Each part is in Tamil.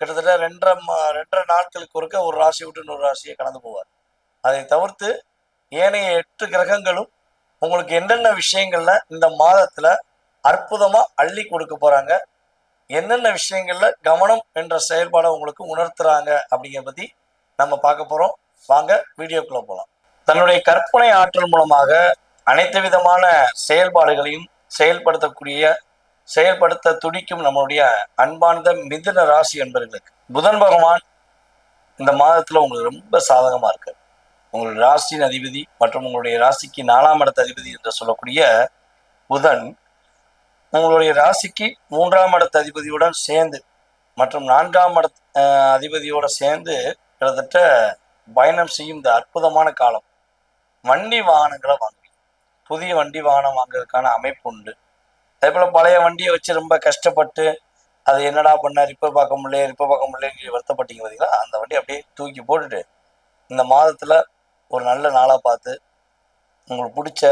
கிட்டத்தட்ட ரெண்டரை ரெண்டரை நாட்களுக்கு ஒருக்க ஒரு ராசி விட்டு இன்னொரு ராசியை கடந்து போவார். அதை தவிர்த்து ஏனைய எட்டு கிரகங்களும் உங்களுக்கு என்னென்ன விஷயங்கள்ல இந்த மாதத்துல அற்புதமா அள்ளி கொடுக்க போறாங்க என்னென்ன விஷயங்கள்ல கவனம் என்ற செயல்பாடை உங்களுக்கு உணர்த்துறாங்க அப்படிங்கிற பத்தி நம்ம பார்க்க போறோம். வாங்க வீடியோக்குள்ள போகலாம் தன்னுடைய கற்பனை ஆற்றல் மூலமாக அனைத்து விதமான செயல்பாடுகளையும் செயல்படுத்தக்கூடிய செயல்படுத்த துடிக்கும் நம்மளுடைய அன்பார்ந்த மிதுன ராசி என்பர்களுக்கு புதன் பகவான் இந்த மாதத்துல உங்களுக்கு ரொம்ப சாதகமா இருக்கு உங்களுடைய ராசியின் அதிபதி மற்றும் உங்களுடைய ராசிக்கு நாலாம் இடத்த அதிபதி என்று சொல்லக்கூடிய புதன் உங்களுடைய ராசிக்கு மூன்றாம் இடத்த அதிபதியுடன் சேர்ந்து மற்றும் நான்காம் இட அதிபதியோட சேர்ந்து கிட்டத்தட்ட பயணம் செய்யும் இந்த அற்புதமான காலம். வண்டி வாகனங்களை வாங்குவீங்க. புதிய வண்டி வாகனம் வாங்குறதுக்கான அமைப்பு உண்டு. அதே போல் பழைய வண்டியை வச்சு ரொம்ப கஷ்டப்பட்டு அது என்னடா பண்ண ரிப்பேர் பார்க்க முடியல ரிப்பேர் பார்க்க முடியலன்னு வருத்தப்பட்டீங்க பார்த்தீங்களா அந்த வண்டியை அப்படியே தூக்கி போட்டுட்டு இந்த மாதத்தில் ஒரு நல்ல நாளாக பார்த்து உங்களுக்கு பிடிச்ச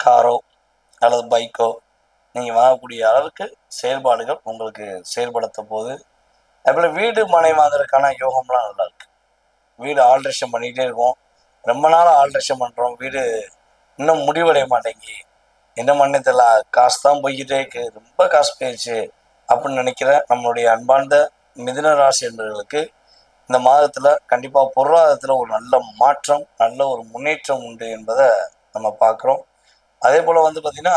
காரோ அல்லது பைக்கோ நீங்கள் வாங்கக்கூடிய அளவுக்கு செயல்பாடுகள் உங்களுக்கு செயல்படுத்த போது அதுபோல் வீடு மனை வாங்குறதுக்கான யோகம்லாம் நல்லா இருக்குது வீடு ஆல்ட்ரேஷன் பண்ணிகிட்டே இருக்கோம். ரொம்ப நாள் ஆல்ட்ரேஷன் பண்ணுறோம் வீடு இன்னும் முடிவடைய மாட்டேங்கி என்ன பண்ணே தெரியல காசு தான் போய்கிட்டே இருக்கு. ரொம்ப காசு போயிடுச்சு அப்படின்னு நினைக்கிற நம்மளுடைய அன்பார்ந்த மிதுன ராசி என்பவர்களுக்கு இந்த மாதத்துல கண்டிப்பா பொருளாதாரத்துல ஒரு நல்ல மாற்றம் நல்ல ஒரு முன்னேற்றம் உண்டு என்பதை நம்ம பார்க்குறோம். அதே போல வந்து பார்த்தீங்கன்னா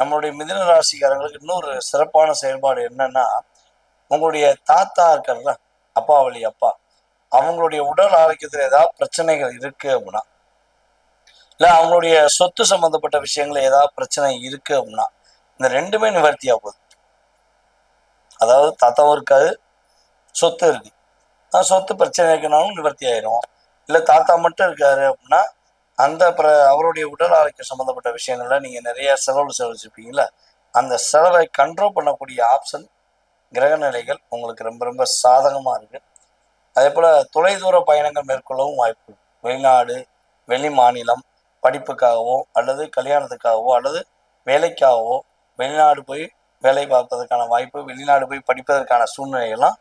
நம்மளுடைய மிதுன ராசிக்காரங்களுக்கு இன்னொரு சிறப்பான செயல்பாடு என்னன்னா உங்களுடைய தாத்தா இருக்கார்ல அப்பா வழி அப்பா அவங்களுடைய உடல் ஆரோக்கியத்துல ஏதாவது பிரச்சனைகள் இருக்கு அப்படின்னா இல்லை அவங்களுடைய சொத்து சம்மந்தப்பட்ட விஷயங்கள் ஏதாவது பிரச்சனை இருக்கு அப்படின்னா இந்த ரெண்டுமே நிவர்த்தியாக போகுது. அதாவது தாத்தாவும் இருக்காது சொத்து இருக்கு. சொத்து பிரச்சனை இருக்குனாலும் நிவர்த்தி ஆயிரும். இல்லை தாத்தா மட்டும் இருக்காரு அப்படின்னா அந்த பிர- அவருடைய உடல் ஆரோக்கியம் சம்மந்தப்பட்ட விஷயங்கள்ல நீங்கள் நிறைய செலவு செலவழிச்சிருப்பீங்களா அந்த செலவை கண்ட்ரோல் பண்ணக்கூடிய ஆப்ஷன் கிரக நிலைகள் உங்களுக்கு ரொம்ப ரொம்ப சாதகமாக இருக்குது அதே போல் தொலைதூர பயணங்கள் மேற்கொள்ளவும் வாய்ப்பு வெளிநாடு வெளி மாநிலம் படிப்புக்காகவோ அல்லது கல்யாணத்துக்காகவோ அல்லது வேலைக்காகவோ வெளிநாடு போய் வேலை பார்ப்பதற்கான வாய்ப்பு வெளிநாடு போய் படிப்பதற்கான சூழ்நிலையெல்லாம்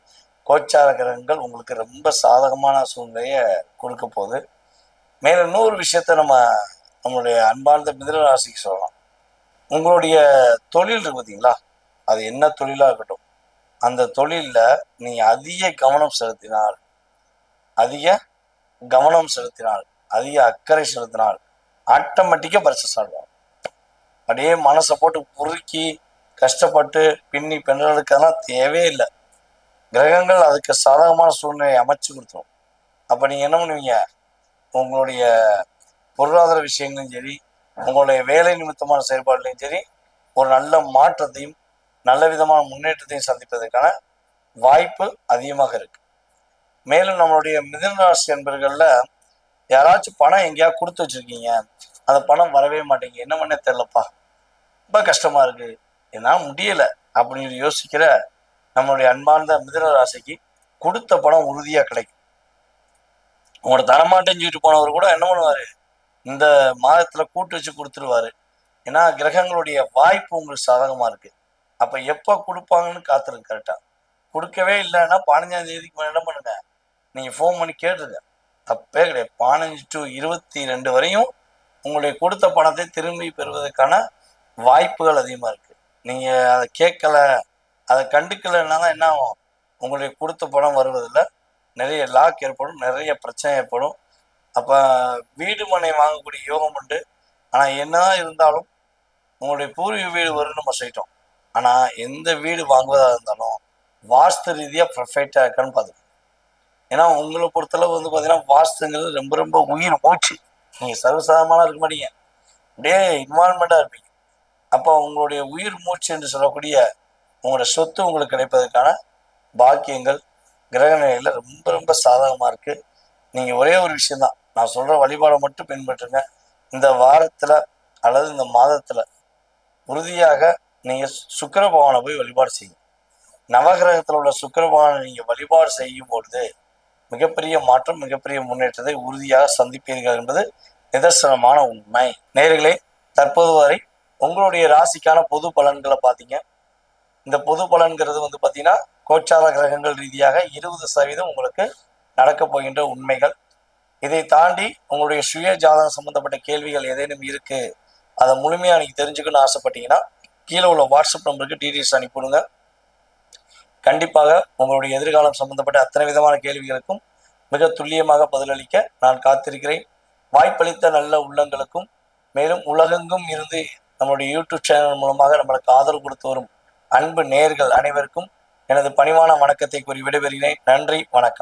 கோச்சார கிரகங்கள் உங்களுக்கு ரொம்ப சாதகமான சூழ்நிலையை கொடுக்க போகுது. மேலும் இன்னொரு விஷயத்த நம்ம நம்மளுடைய அன்பார்ந்த மிதனராசிக்கு சொல்லலாம். உங்களுடைய தொழில் இருக்கு பார்த்தீங்களா அது என்ன தொழிலாக இருக்கட்டும். அந்த தொழிலில் நீங்கள் அதிக கவனம் செலுத்தினால் அதிக கவனம் செலுத்தினால் அதிக அக்கறை செலுத்தினால் ஆட்டோமேட்டிக்காக பரிசு ஆடுவாங்க அப்படியே மனசை போட்டு உருக்கி கஷ்டப்பட்டு பின்னி பெண்களுக்கெல்லாம் தேவையே இல்லை. கிரகங்கள் அதுக்கு சாதகமான சூழ்நிலையை அமைச்சு கொடுத்துரும். அப்போ நீங்கள் என்ன பண்ணுவீங்க? உங்களுடைய பொருளாதார விஷயங்களும் சரி உங்களுடைய வேலை நிமித்தமான செயல்பாடுலையும் சரி ஒரு நல்ல மாற்றத்தையும் நல்ல விதமான முன்னேற்றத்தையும் சந்திப்பதற்கான வாய்ப்பு அதிகமாக இருக்கு. மேலும் நம்மளுடைய மிதனராசி என்பர்களில் யாராச்சும் பணம் எங்கேயா கொடுத்து வச்சிருக்கீங்க அந்த பணம் வரவே மாட்டேங்க என்ன பண்ண தெரிலப்பா ரொம்ப கஷ்டமா இருக்கு. என்னால் முடியல அப்படின்னு யோசிக்கிற நம்மளுடைய அன்பார்ந்த மிதன ராசிக்கு கொடுத்த பணம் உறுதியா கிடைக்கும். உங்களோட தரமாட்டேன்னு சொல்லிட்டு போனவர் கூட என்ன பண்ணுவாரு? இந்த மாதத்துல கூட்டு வச்சு கொடுத்துருவாரு. ஏன்னா கிரகங்களுடைய வாய்ப்பு உங்களுக்கு சாதகமா இருக்கு. அப்ப எப்ப கொடுப்பாங்கன்னு காத்துருக்கு கரெக்டா கொடுக்கவே இல்லைன்னா பதினஞ்சாம் தேதிக்கு என்ன பண்ணுங்க? நீங்க ஃபோன் பண்ணி கேட்டுருங்க. தப்பே கிடையாது. பதினஞ்சு டு இருபத்தி ரெண்டு வரையும் உங்களுடைய கொடுத்த பணத்தை திரும்பி பெறுவதற்கான வாய்ப்புகள் அதிகமாக இருக்குது நீங்கள் அதை கேட்கல அதை கண்டுக்கலைன்னா தான் என்ன ஆகும்? உங்களுடைய கொடுத்த பணம் வருவதில்லை. நிறைய லாக் ஏற்படும் நிறைய பிரச்சனை ஏற்படும். அப்போ வீடு மனை வாங்கக்கூடிய யோகம் உண்டு. ஆனால் என்ன இருந்தாலும் உங்களுடைய பூர்வீக வீடு வரும்னு நம்ம சொல்லிட்டோம். ஆனால் எந்த வீடு வாங்குவதாக இருந்தாலும் வாஸ்து ரீதியாக பர்ஃபெக்டாக இருக்கான்னு பார்த்துக்கணும் ஏன்னா உங்களை பொறுத்தளவு வந்து பார்த்தீங்கன்னா வாஸ்துங்கிறது ரொம்ப ரொம்ப உயிர் மூச்சு. நீங்கள் சர்வசாதாரணமாக இருக்க மாட்டீங்க. அப்படியே இன்வால்மெண்ட்டாக இருப்பீங்க. அப்போ உங்களுடைய உயிர் மூச்சு என்று சொல்லக்கூடிய உங்களோட சொத்து உங்களுக்கு கிடைப்பதற்கான பாக்கியங்கள் கிரக நிலையில் ரொம்ப ரொம்ப சாதகமாக இருக்குது நீங்கள் ஒரே ஒரு விஷயந்தான் நான் சொல்கிற வழிபாடை மட்டும் பின்பற்றுங்க. இந்த வாரத்தில் அல்லது இந்த மாதத்தில் உறுதியாக நீங்கள் சுக்கிர பகவானை போய் வழிபாடு செய்யுங்க. நவகிரகத்தில் உள்ள சுக்கிர பகவானை நீங்கள் வழிபாடு செய்யும் பொழுது மிகப்பெரிய மாற்றம் மிகப்பெரிய முன்னேற்றத்தை உறுதியாக சந்திப்பீர்கள் என்பது நிதர்சனமான உண்மை. நேர்களே தற்போது வரை உங்களுடைய ராசிக்கான பொது பலன்களை பார்த்தீங்க. இந்த பொது பலன்கிறது வந்து பார்த்தீங்கன்னா கோச்சார கிரகங்கள் ரீதியாக இருபது சதவீதம் உங்களுக்கு நடக்க போகின்ற உண்மைகள். இதை தாண்டி உங்களுடைய சுய ஜாதகம் சம்பந்தப்பட்ட கேள்விகள் ஏதேனும் இருக்குது அதை முழுமையாக நீங்கள் தெரிஞ்சுக்கணும்னு ஆசைப்பட்டீங்கன்னா கீழே உள்ள வாட்ஸ்அப் நம்பருக்கு டீட்டெயில்ஸ் அனுப்பிவிடுங்க. கண்டிப்பாக உங்களுடைய எதிர்காலம் சம்பந்தப்பட்ட அத்தனை விதமான கேள்விகளுக்கும் மிக துல்லியமாக பதிலளிக்க நான் காத்திருக்கிறேன். வாய்ப்பளித்த நல்ல உள்ளங்களுக்கும் மேலும் உலகெங்கும் இருந்து நம்மளுடைய யூடியூப் சேனல் மூலமாக நம்மளுக்கு ஆதரவு கொடுத்து வரும் அன்பு நேர்கள் அனைவருக்கும் எனது பணிவான வணக்கத்தை கூறி விடைபெறுகிறேன். நன்றி வணக்கம்.